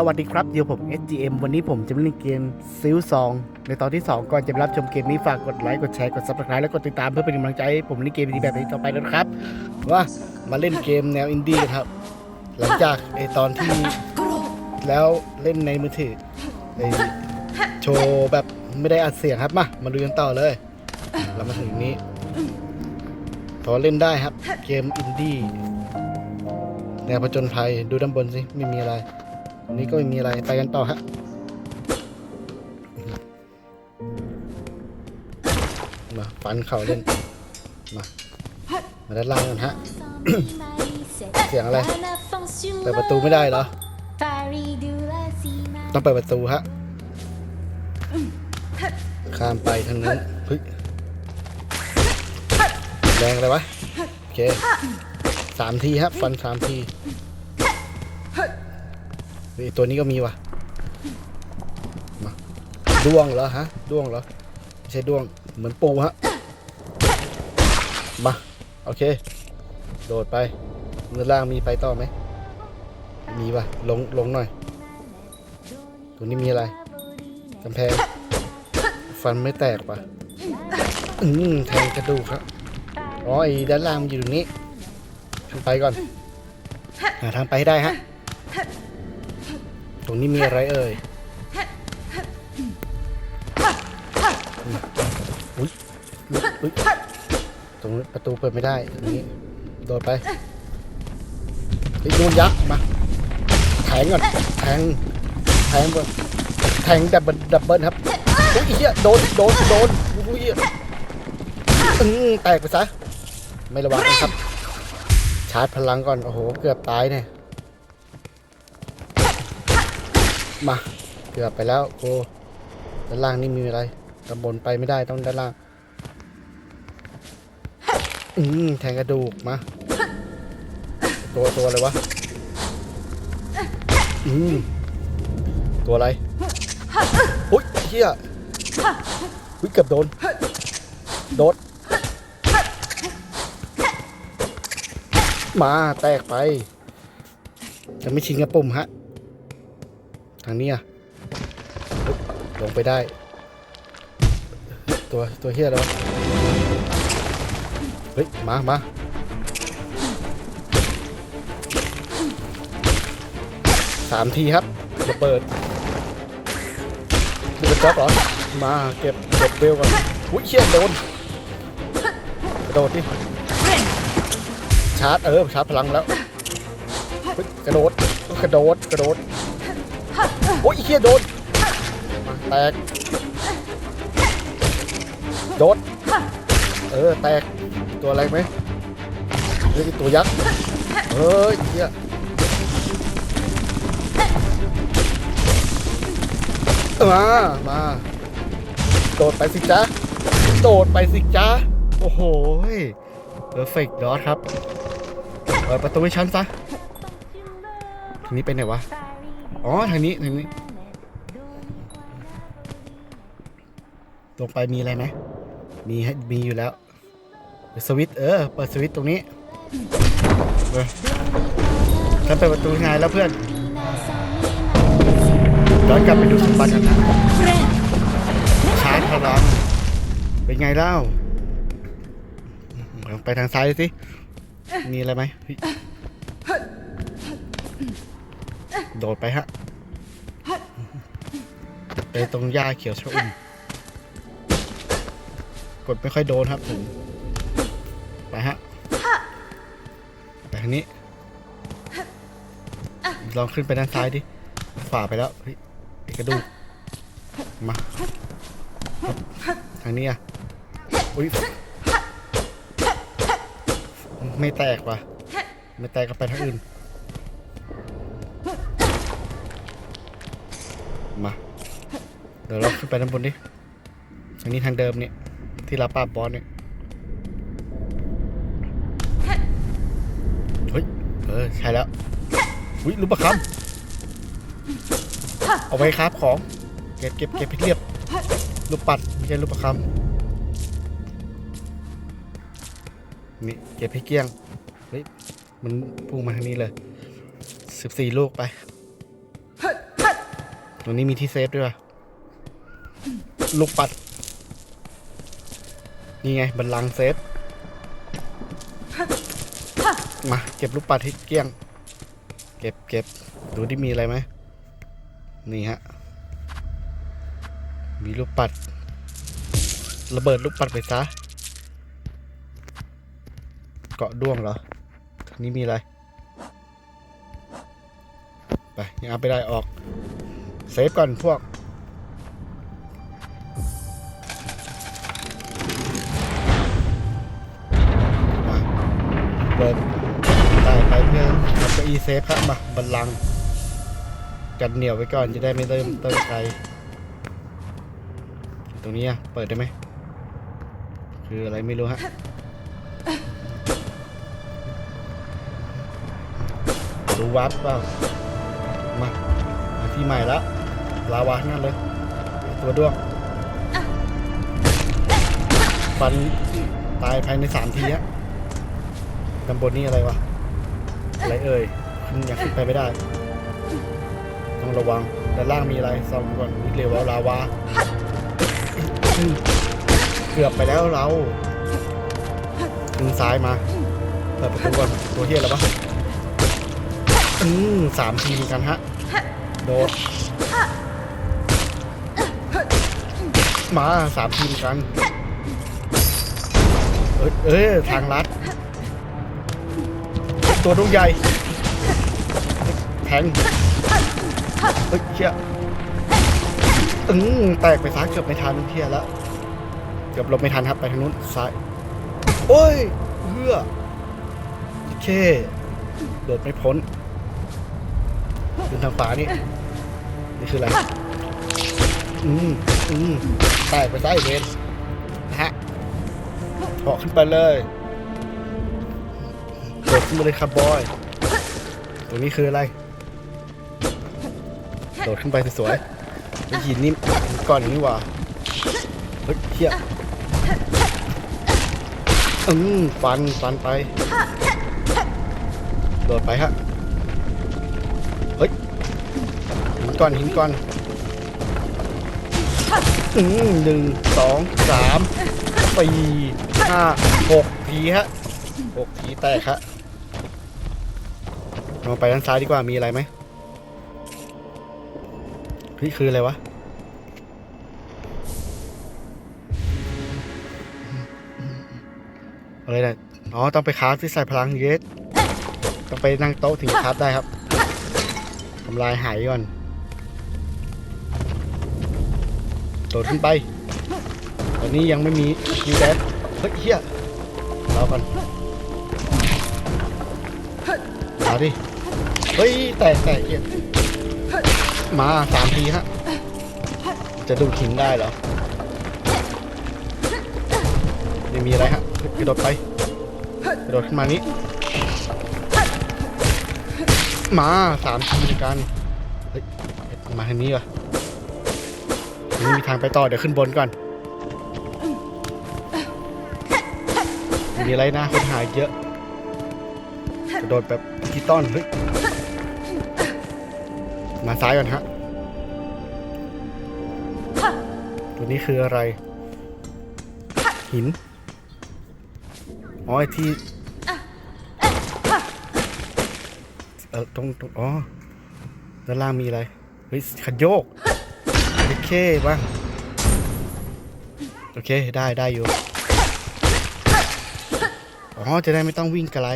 สวัสดีครับอยู่ผม SGM วันนี้ผมจะมาเล่นเกมซิลซองในตอนที่ 2 ก่อนจะไปรับชมเกมนี้ฝากกดไลค์กดแชร์กด subscribe และกดติดตามเพื่อเป็นกำลังใจให้ผมเล่นเกมดีแบบนี้ต่อไปนะครับว่ามาเล่นเกมแนวอินดี้ครับ หลังจากไอตอนที่แล้วเล่นในมือถือไอโชว์แบบไม่ได้อัดเสียงครับมามาดูกันต่อเลย เรามาถึงนี้พอเล่นได้ครับเกมอินดี้แนวผจญภัยดูด้านบนสิไม่มีอะไร อันนี้ก็ไม่มีอะไรไปกันต่อฮะมาฟันเข่าเล่น มา มาด้านล่างกันฮะ เสียงอะไร เปิดประตูไม่ได้เหรอ ต้องเปิดประตูฮะ ข้ามไปทางนั้นเฮ้ยแรงอะไรวะ โอเคสามทีครับฟันสามที เฮ้ยตัวนี้ก็มีว่ะมาด้วงเหรอฮะด้วงเหรอไม่ใช่ด้วงเหมือนปูฮะมาโอเค โดดไปเนื้อล่างมีไปต่อไหมมีป่ะลงลงหน่อย ตัวนี้มีอะไรกำแพง ฟันไม่แตกป่ะอืมแทงกระดูกครับอ๋อไอ้ด้านล่างมันอยู่ตรงนี้ทางไปก่อนหาทางไปให้ได้ฮะ ตรงนี้มีอะไรเอ่ยอุ้ยอุ๊ยตรงนี้ประตูเปิดไม่ได้ตรงนี้โดดไปไอ้ยโดนยักษ์มาแทงก่อนแทงแทงก่อนแทงดับเบิลดับเบิลครับอุ้ยเฮียโดนโดนโดนอุ้ยเหี้ยอืมแตกไปซะไม่ระวังนะครับ ชาร์จพลังก่อน โอ้โห เกือบตายเนี่ย มาเกือบไปแล้วโอ้ด้านล่างนี่มีอะไรด้านบนไปไม่ได้ต้องด้านล่าง อืมแทงกระดูกมา ตัวตัวอะไรวะ อืมตัวอะไรอุ้ยเฮียอุ้ยเกือบโดน โดด มาแตกไป จะไม่ชิงกับปุ่มฮะางนี้อะเฮ้ยลงไปได้ ตัวตัวเฮียแล้วเฮ้ย มามาสามทีครับระเบิดดูกระจอกเหรอ มาเก็บเก็บเบลก่อนอุ้ยเชี่ยโดนกระโดดดิชาร์จเออชาร์จพลังแล้วกระโดดกระโดดกระโดด โอ้ยไอ้เฮียโดนมาแตกโดนเออแตกตัวอะไรไหมเฮ้ยตัวยักษ์เฮ้ยเฮียมามาโดดไปสิจ๊ะโดดไปสิจ๊ะโอ้โหเพอร์เฟกต์ดอทครับเปิดประตูให้ฉันซะทีนี้ไปไหนวะ อ๋อทางนี้ทางนี้ลงไปมีอะไรไหมมีมีอยู่แล้วสวิตเออเปิดสวิตตรงนี้เออฉันเปิดประตูไงแล้วเพื่อนย้อนกลับไปดูสมบัติกันนะชาร์จพลังเป็นไงเล่า ไปทางซ้ายสิ มีอะไรไหมเฮ้ย โดดไปฮะไปตรงหญ้าเขียวชอุ่มกดไม่ค่อยโดนครับผมไปฮะไปทางนี้ ลองขึ้นไปด้านซ้ายดิขวาไปแล้วเฮ้ยไอ้กระดูกมาทางนี้อะอุ้ยไม่แตกว่ะไม่แตกก็ไปทางอื่น เดี๋ยวเราขึ้นไปด้านบนดิทางนี้ทางเดิมเนี่ย ที่เราปราบบอสเนี่ย เฮ้ย เออ ใช่แล้ว อุ้ยรูปประคำเอาไว้ครับของ เก็บเก็บเก็บให้เรียบ รูปปัด ไม่ใช่รูปประคำนี่ เก็บให้เกลี้ยง เฮ้ย มันพุ่งมาทางนี้เลยสิบสี่ลูกไป ตรงนี้มีที่เซฟด้วยว่ะ ลูกปัด นี่ไงบันลังเซฟ มา เก็บลูกปัดให้เกลี้ยง เก็บเก็บดูที่มีอะไรไหม นี่ฮะ มีลูกปัด ระเบิดลูกปัดไปซะ เกาะด้วงเหรอ นี้มีอะไร ไปยังเอาไปได้ออก เซฟก่อนพวก เปิดได้ไปเพื่อนทำเก้าอี้เซฟครับมาบันลังกันเหนียวไว้ก่อนจะได้ไม่เริ่มเติมไกลตรงนี้อะเปิดได้ไหมคืออะไรไม่รู้ฮะดูวัดเปล่ามามาที่ใหม่ละลาวาทั้งนั่นเลย ตัวด้วงฟันตายภายในสามทีอะ ตำบลนี้อะไรวะ อะไรเอ่ยขึ้นอยากขึ้นไปไม่ได้ ต้องระวังด้านล่างมีอะไรส่องก่อนมิดเร็วลาวาเกือบไปแล้วเราดึงซ้ายมาเปิดประตูก่อนตัวเฮียแล้วปะอืมสามทีมกันฮะ โดดมาสามทีมกัน เอ้ยเอ้ยทางลัด ตัวลูกใหญ่ แทงเฮ้ยเชี่ยอืมแตกไปซ้ายเกือบไม่ทันเที่ยแล้วเกือบลบไม่ทันครับไปทางนู้นซ้าย โอ้ยเพื่อโอเคโดดไม่พ้นขึ้นทางฝานี่นี่คืออะไร อืมอืมแตกไปซ้ายเวนนะฮะเกาะขึ้นไปเลย โดดขึ้นมาเลยครับบอย ตรงนี้คืออะไร โดดขึ้นไปสวยๆไอ้หินนี่ก้อนนี้ว่าเฮ้ยเฮียอืมฟันฟันไป โดดไปฮะ เฮ้ย หินก้อนหินก้อนอืมหนึ่งสองสามสี่ห้าหกทีฮะหกทีแตกฮะ ลองไปด้านซ้ายดีกว่ามีอะไรไหมเฮ้ยคืออะไรวะอะไรเนี่ยอ๋อต้องไปคราฟที่ใส่พลังเยสต้องไปนั่งโต๊ะถึงคราฟได้ครับทำลายหายก่อนโดดขึ้นไปตอนนี้ยังไม่มีคีแดนเฮ้ยเฮียรอก่อนมาดิ เฮ้ย แตกแตกเฮียมาสามทีฮะ จะดูขิงได้เหรอไม่มีอะไรฮะกระโดดไปกระโดดขึ้นมานี้ มาสามทีเหมือนกันเฮ้ยมาทางนี้เหรอไม่มีทางไปต่อเดี๋ยวขึ้นบนก่อน มีอะไรนะคนหายเยอะกระโดดแบบดิจิตอลเฮ้ย มาซ้ายก่อนฮะตัวนี้คืออะไร หิน อ๋อไอที่เออตรงตรงอ๋อด้านล่างมีอะไร เฮ้ยขันโยก โอเคบ้างโอเค ได้ได้อยู่ อ๋อ จะได้ไม่ต้องวิ่งไกล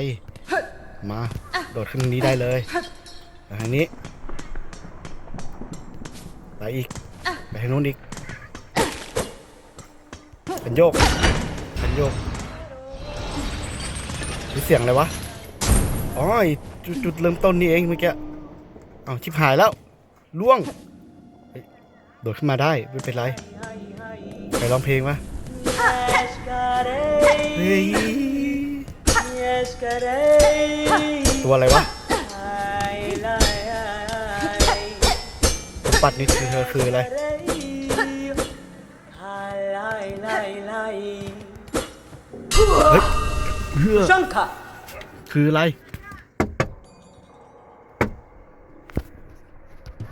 มา โดดขึ้นทางนี้ได้เลยไปทางนี้ ไปอีก ไปทางนู้นอีกเป็นโยกเป็นโยกมีเสียงอะไรวะอ๋อไอ้จุดจุดเริ่มต้นนี่เองเมื่อกี้เอาชิบหายแล้วล่วงเฮ้ยโดดขึ้นมาได้ไม่เป็นไรไปร้องเพลงวะเฮ้ยตัวอะไรวะ ปัดนี่คือเธอคืออะไรเฮ้ยเพื่อ Shanka! คืออะไร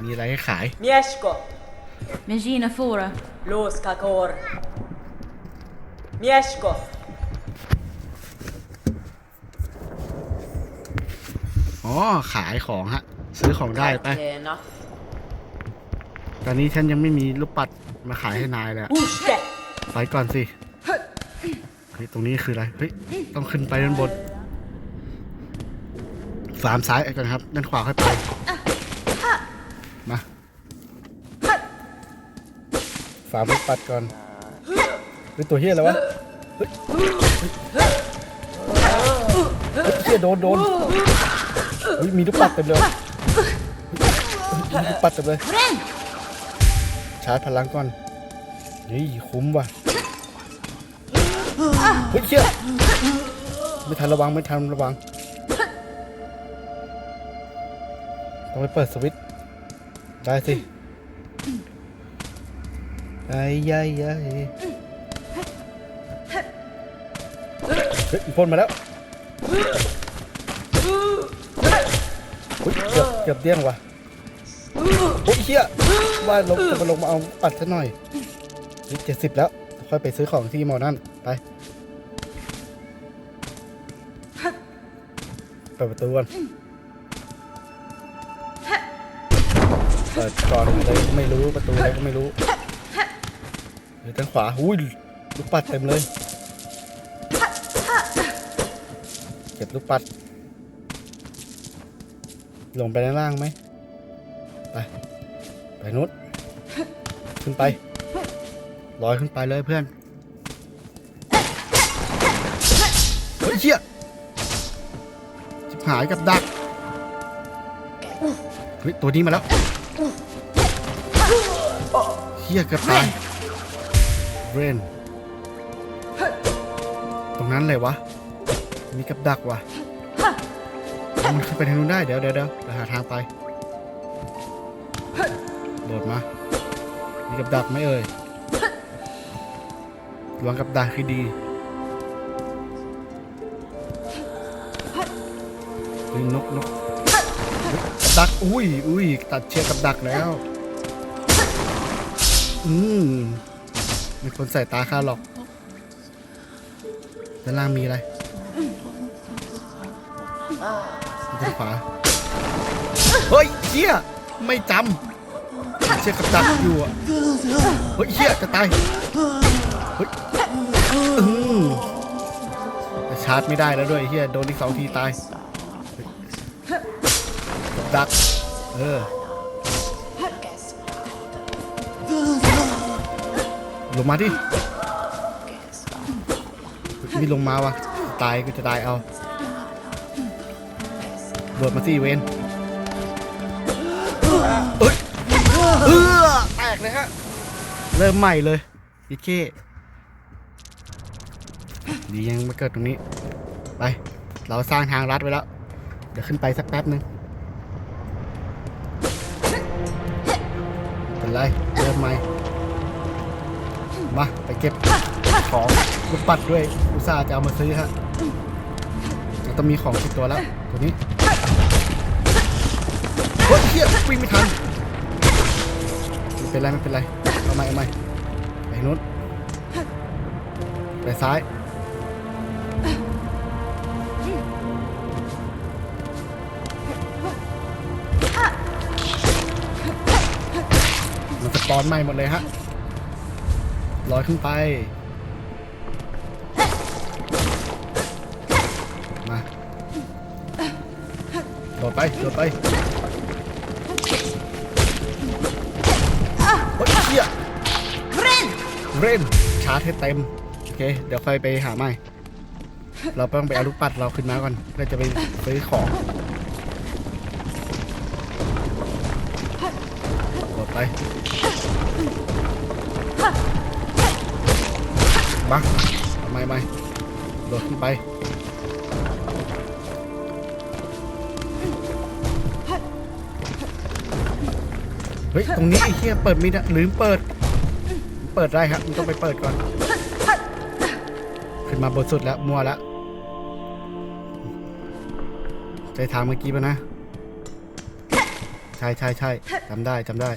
มีอะไรให้ขาย Mieszko, Mężina fora. Luska kor. Mieszko, อ๋อ ขายของฮะ ซื้อของได้ไป Tjena. ตอนนี้ฉันยังไม่มีลูกปัดมาขายให้นายเลยอะ Uske, ไปก่อนสิเฮ้ยตรงนี้คืออะไร เฮ้ย ต้องขึ้นไปด้านบน สามซ้ายก่อนครับ ด้านขวาค่อยไป มาฝามลูกปัดก่อนเฮ้ยตัวเฮียอะไรวะ เฮ้ยเฮ้ยเฮ้ยเฮียโดนโดนเฮ้ยมีลูกปัดเต็มเลยเฮ้ยมีลูกปัดเต็มเลย ชาร์จพลังก่อนเฮ้ยคุ้มว่ะเฮ้ยเชี่ยไม่ทันระวังไม่ทันระวัง ต้องไปเปิดสวิตช์ได้สิไอ้ยัยยัยเฮ้ยอีกพ่นมาแล้วเฮ้ยเกือบเกือบเดี้ยงว่ะโอ้ยเชี่ย ว่าลงจะมาลงมาเอาปัดซะหน่อยเจ็ดสิบแล้ว ค่อยไปซื้อของที่มอนั่นไป เปิดประตูก่อนเปิดก่อนอะไรก็ไม่รู้ประตูอะไรก็ไม่รู้เดี๋ยวทางขวาหุ้ยลูกปัดเต็มเลย เก็บลูกปัด ลงไปด้านล่างไหมไป ไปนุชขึ้นไปลอยขึ้นไปเลยเพื่อนเฮ้ยเชี่ยชิบหายกับดักเฮ้ยตัวนี้มาแล้วเฮียกือบตายเรนตรงนั้นเลยวะ มีกับดักวะมันขึ้นไปทางนู้นได้ เดี๋ยวเดี๋ยวเดี๋ยวหาทางไป โดดมา มีกับดักไหมเอ่ยระวังกับดักให้ดีเฮ้ยนกนกดัก อุ้ยอุ้ยตัดเชือกกับดักแล้ว อืมมีคนใส่ตาข้าหรอก ด้านล่างมีอะไรด้านขวา เฮ้ยเชี่ยไม่จำ เชือกกับดักอยู่อะเฮ้ยเชี่ยจะตายเฮ้ยชาร์จไม่ได้แล้วด้วยเฮียโดนอีกสองทีตายดักเออลงมาดิมีลงมาวะตายก็จะตายเอาโดดมาสิเวน เออแตกเลยฮะ เริ่มใหม่เลยอีเคดียังมาเกิดตรงนี้ ไป เราสร้างทางลัดไว้แล้ว เดี๋ยวขึ้นไปสักแป๊บนึงเป็นไรเริ่มใหม่มาไปเก็บของลูกปัดด้วยอุตส่าห์จะเอามาซื้อฮะเราต้องมีของติดตัวแล้วตัวนี้โอ้ยเฮียวิ่งไม่ทัน เป็นไรไม่เป็นไรเอาใหม่เอาใหม่ไปนู้นไปซ้ายมันสปอนใหม่หมดเลยฮะลอยขึ้นไป มาโดดไปโดดไป เร่นชาร์จให้เต็ม โอเค เดี๋ยวค่อยไปหาใหม่ เราต้องไปเอาลูกปัดเราขึ้นมาก่อนเพื่อจะไปซื้อของโดไปมาทำไมไม่โดดขึ้นไปเฮ้ย ตรงนี้ไอ้เหี้ยเปิดไม่ได้ลืมเปิด ปิดได้ครับมันต้องไปเปิดก่อน ขึ้นมาบนสุดแล้วมัวแล้วใจทางเมื่อกี้ปะนะ ใช่ใช่ใช่จำได้จำได้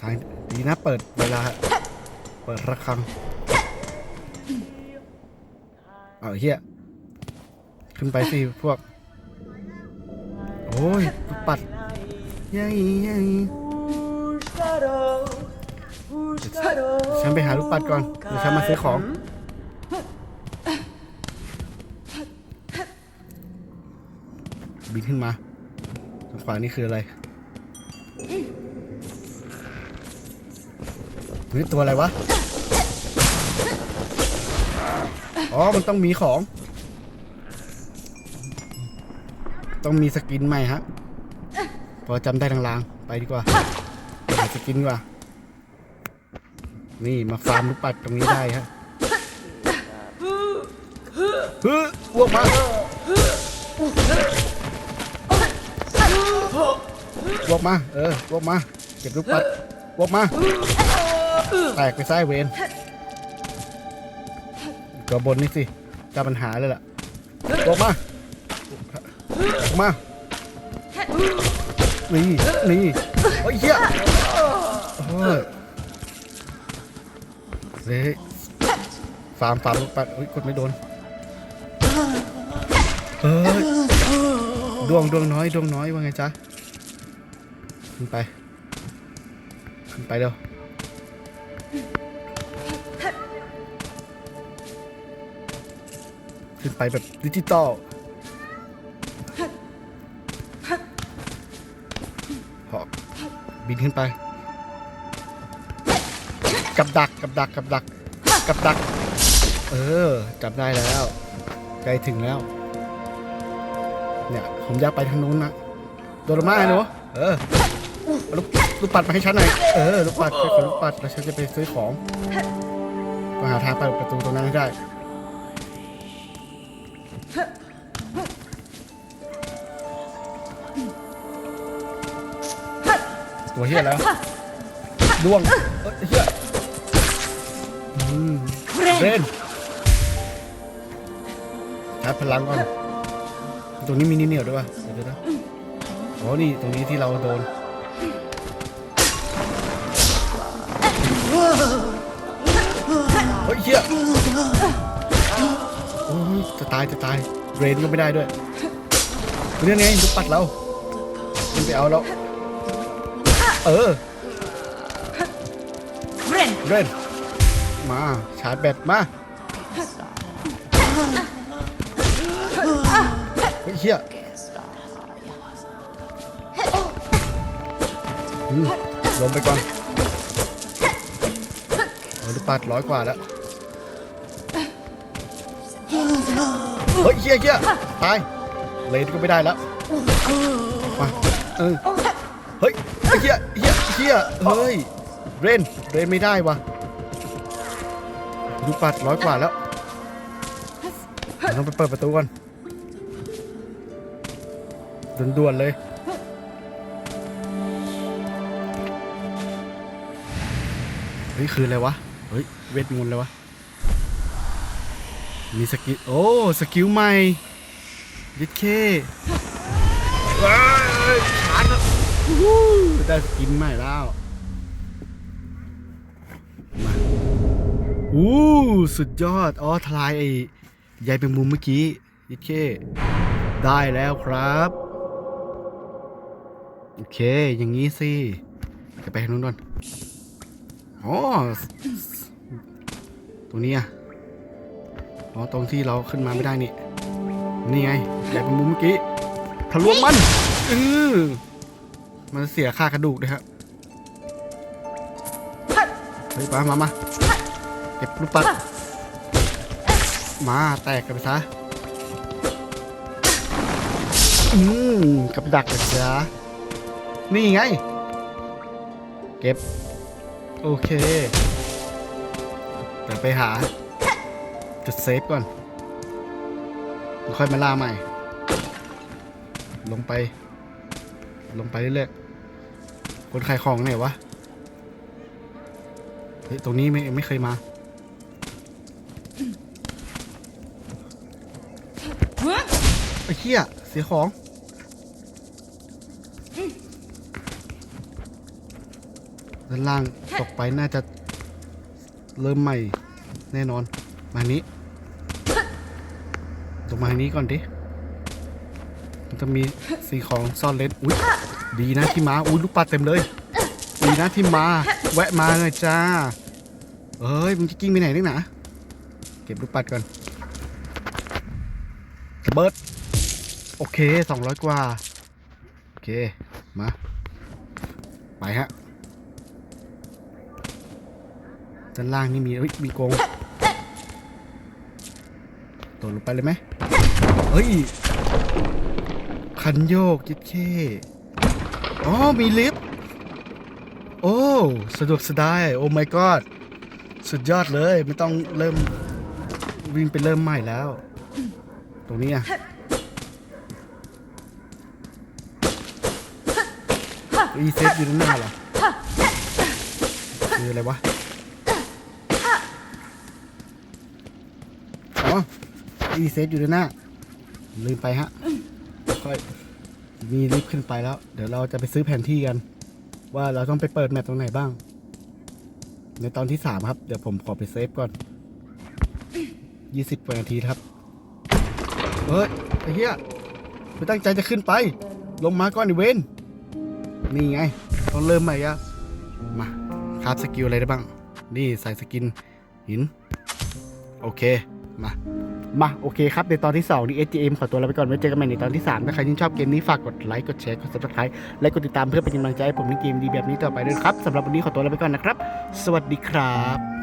ทางดีนะเปิดเวลา เปิดระฆังเอาเฮียขึ้นไปสิพวก โอ้ยปัด ยัยยัยฉันไปหาลูกปัดก่อนเดี๋ยวฉันมาซื้อของบินขึ้นมาทางขวานี่คืออะไรนี่ตัวอะไรวะ อ๋อ มันต้องมีของ ต้องมีสกินใหม่ฮะ พอจำได้ลางๆ ไปดีกว่าไปหาสกินดีกว่า นี่มาฟาร์มลูกปัดตรงนี้ได้ฮะเฮ้ยอ้วกมาวกมา เออวกมา เก็บลูกปัดวกมา แตกไปซ้ายเวนก็บนนี่สิเจ้าปัญหาเลยล่ะวกมาวกมา นี่นี่โอ้ยเหี้ยโอ้ยเฮ้ยฟาร์มฟาร์มลูกปัดเฮ้ยกดไม่โดนเฮ้ยดวงดวงน้อยดวงน้อยว่าไงจ๊ะขึ้นไปขึ้นไปเร็วขึ้นไปแบบดิจิตอล บินขึ้นไป กับดักกับดักกับดักกับดัก เออจับได้แล้วใกล้ถึงแล้ว เนี่ยผมอยากไปทางนู้นนะโดนมาไอ้หนูเออลูกลูกปัดมาให้ฉันหน่อยเออลูกปัดขอลูกปัดแล้วฉันจะไปซื้อของต้องหาทางไปประตูตรงนั้นให้ได้ ตัวเฮียแล้วดวงเอ้ยเฮียอืมเรนชาร์จพลังก่อน ตรงนี้มีนิดเหนียวด้วยวะเดี๋ยวเดี๋ยวนะโอ้นี่ตรงนี้ที่เราโดน เฮ้ยเฮียโอ้ยจะตายจะตายเรนก็ไม่ได้ด้วยเรื่องไงลูกปัดเรามันไปเอาแล้ว เออ Ren! เรนมาชาร์จแบตมาเฮ้ยเฮียอืมลงไปก่อนเออลูกปัดร้อยกว่าแล้ว เฮ้ยเฮียเฮียตาย เลนก็ไม่ได้แล้ว มา เออ เฮ้ยไอ้ เฮียเฮียเฮียเฮ้ย เรน เรนไม่ได้วะลูปัดร้อยกว่าแล้วต้องไปเปิดประตูก่อนด่วนๆเลย เฮ้ย คืออะไรวะ เฮ้ย เวทมนต์เลยวะ มีสกิล โอ้ สกิลใหม่ยิดเคว้า ได้สกินใหม่แล้ว มาอู้สุดยอด อ๋อทลายไอ้ใยเป็นมุมเมื่อกี้ยิดเค ได้แล้วครับ โอเค อย่างนี้สิจะไปทางนู้นก่อนอ๋อตรงนี้อะ อ๋อ ตรงที่เราขึ้นมาไม่ได้นี่ นี่ไงใหญ่เป็นมุมเมื่อกี้ ทะลวงมันเออ มันเสียค่ากระดูกด้วยครับเฮ้ยมามามาเก็บลูกปัดมาแตกกันไปซะอืมกับดักเลยจ้านี่ไง เก็บ โอเคเดี๋ยวไปหาจุดเซฟก่อน ค่อยมาล่าใหม่ ลงไป ลงไปเรื่อยๆ คนขายของไหนวะ เฮ้ย ตรงนี้ไม่ไม่เคยมา ไอ้เหี้ย เสียของ ด้านล่างตกไปน่าจะเริ่มใหม่แน่นอน มานี้ตรงมาทางนี้ก่อนดิ มันจะมีสิ่งของซ่อนเล่นอุ้ย ดีนะที่มาอุ้ยลูกปลาเต็มเลย ดีนะที่มา แวะมาเลยจ้า เอ้ยมึงจะกิ้งไปไหนนักหนาเก็บลูกปัดก่อนระเบิด โอเคสองร้อยกว่า โอเค มา ไปฮะด้านล่างนี่มีเฮ้ยมีกงตกลงไปเลยไหมเฮ้ย คันโยกยิดเค อ๋อ มีลิฟต์ โอ้ สะดวกสบาย โอ้ my god สุดยอดเลย ไม่ต้องเริ่มวิ่งไปเริ่มใหม่แล้ว ตรงนี้อะ อีเซฟอยู่ด้านหน้าเหรอ คืออะไรวะ อ๋อ อีเซฟอยู่ด้านหน้า ลืมไปฮะ ค่อย มีลิฟต์ขึ้นไปแล้ว เดี๋ยวเราจะไปซื้อแผนที่กัน ว่าเราต้องไปเปิดแมปตรงไหนบ้าง ในตอนที่สามครับ เดี๋ยวผมขอไปเซฟก่อนยี่สิบกว่านาทีครับเฮ้ยไอ้เหี้ยไม่ตั้งใจจะขึ้นไป ลงมาก่อนไอีเวนนี่ไงต้องเริ่มใหม่อะมาคราฟสกิลอะไรได้บ้าง นี่ใส่สกินหิน โอเค มา มาโอเคครับ ในตอนที่2นี่ SGM ขอตัวลาไปก่อนไว้เจอกันใหม่ในตอนที่ 3 ถ้าใครที่ชอบเกมนี้ฝากกดไลค์กดแชร์กด subscribe และกดติดตามเพื่อเป็นกำลังใจให้ผมในเกมดีแบบนี้ต่อไปด้วยครับสำหรับวันนี้ขอตัวลาไปก่อนนะครับ สวัสดีครับ